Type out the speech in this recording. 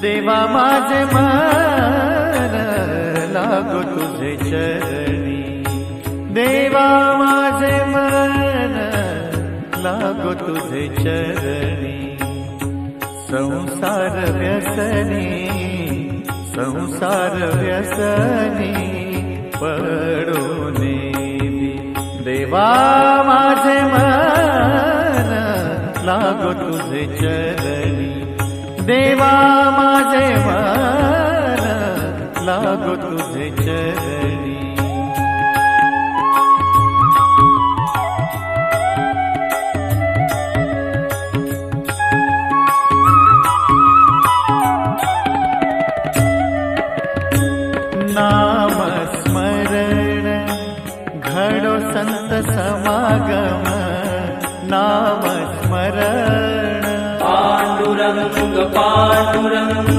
देवा माझे मन लागो तुझे चरणी. देवा माझे मन लागो तुझे चरणी. संसार व्यसनी संसार व्यसनी पडोने देवा माझे मन लागो तुझे चरणी. देवा लागो तुझे चरणी. नामस्मरण घडो संत समागम. नामस्मरण. पांडुरंग पांडुरंग